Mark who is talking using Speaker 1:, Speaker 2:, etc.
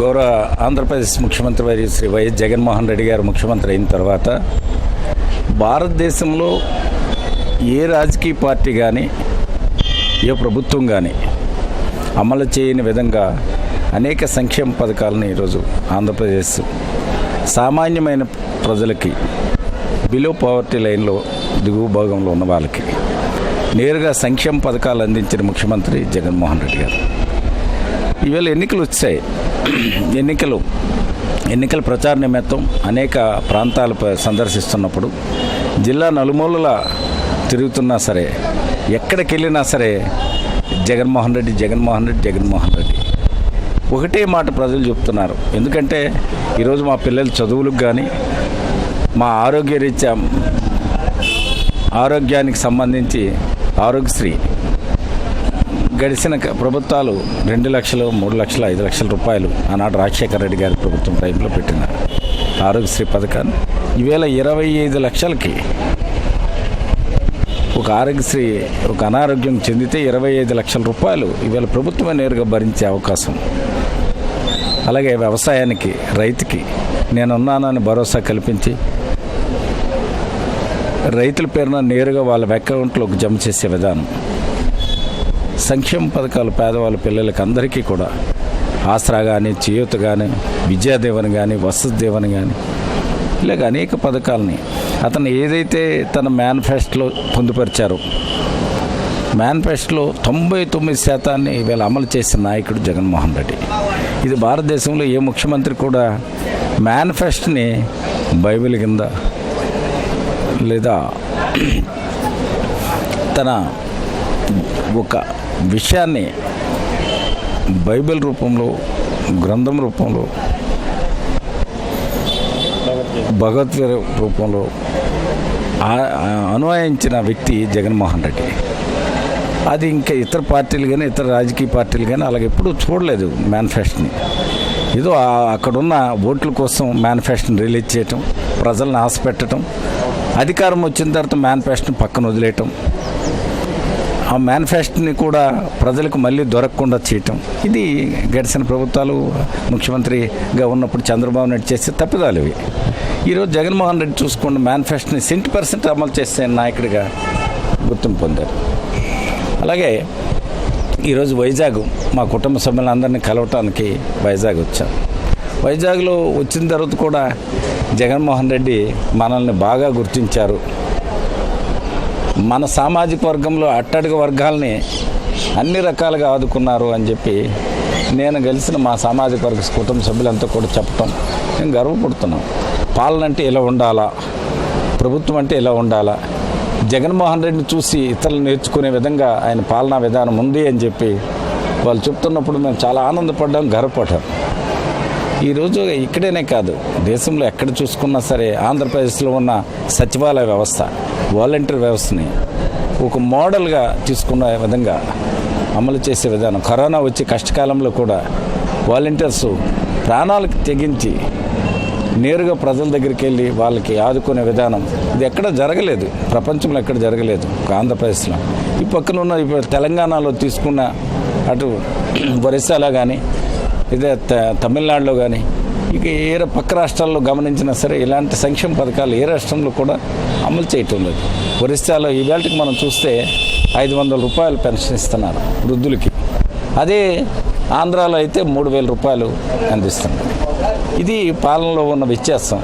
Speaker 1: గౌరవ ఆంధ్రప్రదేశ్ ముఖ్యమంత్రి వారి శ్రీ వైఎస్ జగన్మోహన్ రెడ్డి గారు ముఖ్యమంత్రి అయిన తర్వాత భారతదేశంలో ఏ రాజకీయ పార్టీ కానీ ఏ ప్రభుత్వం కానీ అమలు చేయని విధంగా అనేక సంక్షేమ పథకాలను ఈరోజు ఆంధ్రప్రదేశ్ సామాన్యమైన ప్రజలకి బిలో పవర్టీ లైన్లో దిగువ భాగంలో ఉన్న వాళ్ళకి నేరుగా సంక్షేమ పథకాలు అందించిన ముఖ్యమంత్రి జగన్మోహన్ రెడ్డి గారు. ఈవేళ ఎన్నికలు వచ్చాయి. ఎన్నికలు ఎన్నికల ప్రచార నిమిత్తం అనేక ప్రాంతాలు సందర్శిస్తున్నప్పుడు జిల్లా నలుమూలల తిరుగుతున్నా సరే ఎక్కడికి వెళ్ళినా సరే జగన్మోహన్ రెడ్డి జగన్మోహన్ రెడ్డి జగన్మోహన్ రెడ్డి. ఒకటే మాట ప్రజలు చెప్తున్నారు. ఎందుకంటే ఈరోజు మా పిల్లల చదువులకు కానీ మా ఆరోగ్య రీత్యా ఆరోగ్యానికి సంబంధించి ఆరోగ్యశ్రీ గడిచిన క- ప్రభుత్వాలు రెండు లక్షలు మూడు లక్షలు ఐదు లక్షల రూపాయలు ఆనాడు రాజశేఖర రెడ్డి గారి ప్రభుత్వం టైంలో పెట్టిన ఆరోగ్యశ్రీ పథకాన్ని ఈవేళ ఇరవై ఐదు లక్షలకి ఒక ఆరోగ్యశ్రీ ఒక అనారోగ్యం చెందితే ఇరవై ఐదు లక్షల రూపాయలు ఈవేళ ప్రభుత్వమే నేరుగా భరించే అవకాశం. అలాగే వ్యవసాయానికి రైతుకి నేనున్నానని భరోసా కల్పించి రైతుల పేరున నేరుగా వాళ్ళ అకౌంట్లోకి జమ చేసే విధానం. సంక్షేమ పథకాలు పేదవాళ్ళ పిల్లలకి అందరికీ కూడా ఆసరా కానీ చేయూత కానీ విద్యాదేవని కానీ వసతి దేవని కానీ ఇలాగ అనేక పథకాలని అతను ఏదైతే తన మేనిఫెస్టోలో పొందుపరిచారో మేనిఫెస్టోలో తొంభై తొమ్మిది శాతాన్ని వీళ్ళు అమలు చేసిన నాయకుడు జగన్మోహన్ రెడ్డి. ఇది భారతదేశంలో ఏ ముఖ్యమంత్రి కూడా మేనిఫెస్టోని బైబిల్ కింద లేదా తన ఒక విషయాన్ని బైబిల్ రూపంలో గ్రంథం రూపంలో భగవద్గీత రూపంలో అనువయించిన వ్యక్తి జగన్మోహన్ రెడ్డి. అది ఇంకా ఇతర పార్టీలు కానీ ఇతర రాజకీయ పార్టీలు కానీ అలాగే ఎప్పుడూ చూడలేదు మేనిఫెస్టోని ఏదో అక్కడున్న ఓట్ల కోసం మేనిఫెస్టోని రిలీజ్ చేయటం ప్రజలను ఆశపెట్టడం అధికారం వచ్చిన తర్వాత మేనిఫెస్టోని పక్కన వదిలేయటం ఆ మేనిఫెస్టోని కూడా ప్రజలకు మళ్ళీ దొరకకుండా చేయటం. ఇది గడిచిన ప్రభుత్వాలు ముఖ్యమంత్రిగా ఉన్నప్పుడు చంద్రబాబు నాయుడు చేసే తప్పిదాలు ఇవి. ఈరోజు జగన్మోహన్ రెడ్డి చూసుకోండి మేనిఫెస్టోని సెంటీ పర్సెంట్ అమలు చేసే నాయకుడిగా గుర్తింపు పొందారు. అలాగే ఈరోజు వైజాగ్ మా కుటుంబ సభ్యులందరినీ కలవటానికి వైజాగ్ వచ్చాం. వైజాగ్లో వచ్చిన తర్వాత కూడా జగన్మోహన్ రెడ్డి మనల్ని బాగా గుర్తించారు. మన సామాజిక వర్గంలో అట్టడుగు వర్గాల్ని అన్ని రకాలుగా ఆదుకున్నారు అని చెప్పి నేను గెలిచిన మా సామాజిక వర్గ కుటుంబ సభ్యులంతా కూడా చెప్పటం. నేను గర్వపడుతున్నాం పాలన అంటే ఇలా ఉండాలా? ప్రభుత్వం అంటే ఇలా ఉండాలా? జగన్మోహన్ రెడ్డిని చూసి ఇతరులు నేర్చుకునే విధంగా ఆయన పాలనా విధానం ఉంది అని చెప్పి వాళ్ళు చెప్తున్నప్పుడు మేము చాలా ఆనందపడ్డాం గర్వపడ్డాం. ఈరోజు ఇక్కడేనే కాదు దేశంలో ఎక్కడ చూసుకున్నా సరే ఆంధ్రప్రదేశ్లో ఉన్న సచివాలయ వ్యవస్థ వాలంటీర్ వ్యవస్థని ఒక మోడల్గా తీసుకున్న విధంగా అమలు చేసే విధానం. కరోనా వచ్చే కష్టకాలంలో కూడా వాలంటీర్స్ ప్రాణాలకు తెగించి నేరుగా ప్రజల దగ్గరికి వెళ్ళి వాళ్ళకి ఆదుకునే విధానం. ఇది ఎక్కడ జరగలేదు. ప్రపంచంలో ఎక్కడ జరగలేదు. ఆంధ్రప్రదేశ్లో. ఈ పక్కన ఉన్న ఇప్పుడు తెలంగాణలో తీసుకున్న అటు ఒరిస్సాలో కానీ ఇదే త- తమిళనాడులో కానీ ఇక ఏ పక్క రాష్ట్రాల్లో గమనించినా సరే ఇలాంటి సంక్షేమ పథకాలు ఏ రాష్ట్రంలో కూడా అమలు చేయటం లేదు. ఒరిస్సాలో ఈవేళకి మనం చూస్తే ఐదు వందల రూపాయలు పెన్షన్ ఇస్తున్నారు వృద్ధులకి. అదే ఆంధ్రాలో అయితే మూడు వేల రూపాయలు అందిస్తున్నారు. ఇది పాలనలో ఉన్న వ్యత్యాసం.